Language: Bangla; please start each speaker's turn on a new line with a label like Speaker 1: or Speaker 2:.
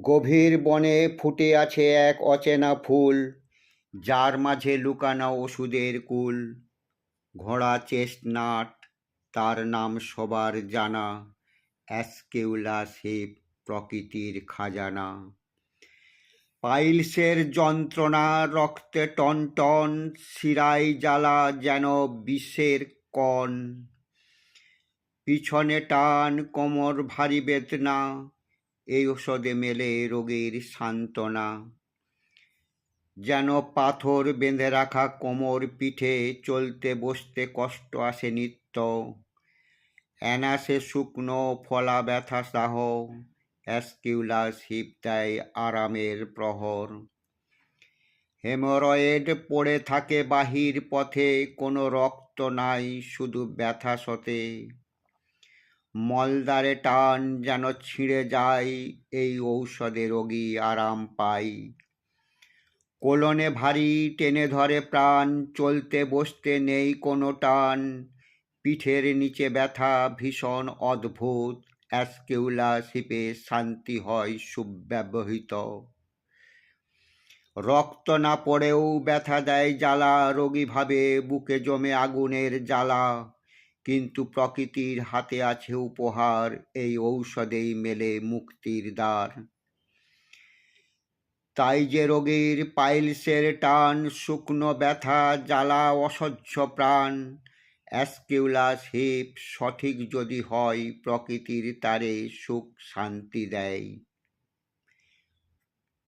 Speaker 1: গভীর বনে ফুটে আছে এক অচেনা ফুল, যার মাঝে লুকানো ওষুধের কুল। ঘোড়া চেস্টনাট, তার নাম সবার জানা অ্যাসকেউলাসিপ প্রকৃতির খাজানা। পাইলসের যন্ত্রণা রক্তে টনটন, শিরায় জ্বালা যেন বিষের কণ। পিছনে টান কোমর ভারী বেদনা এই ওষুধে মেলে রোগীর সান্ত্বনা। যেন পাথর বেঁধে রাখা কোমর পিঠে চলতে বসতে কষ্ট আসে নিত্য। অ্যানাসে শুকনো ফলা ব্যথা সাহ অ্যাসকিউলাস হিপ দেয় আরামের প্রহর। হেমোরয়েড পড়ে থাকে বাহির পথে, কোনো রক্ত নাই, শুধু ব্যথা সতে। মলদারে টান যেন ছিঁড়ে যায়, এই ঔষধে রোগী আরাম পায় কোলনে ভারী টেনে ধরে প্রাণ, চলতে বসতে নেই কোনো টান। পিঠের নিচে ব্যথা ভীষণ অদ্ভুত, অ্যাসকিউলাসিপে শান্তি হয় সুব্যবহৃত। রক্ত না পড়েও ব্যথা দেয় জ্বালা, রোগী ভাবে বুকে জমে আগুনের জ্বালা। কিন্তু প্রকৃতির হাতে আছে উপহার, এই ঔষধেই মেলে মুক্তির দ্বার। তাই যে রোগীর পাইলসের টান, শুকনো ব্যথা, জ্বালা, অসহ্য প্রাণ, অ্যাসকিউলাস হিপ সঠিক যদি হয়, প্রকৃতির তারে সুখ শান্তি দেয়।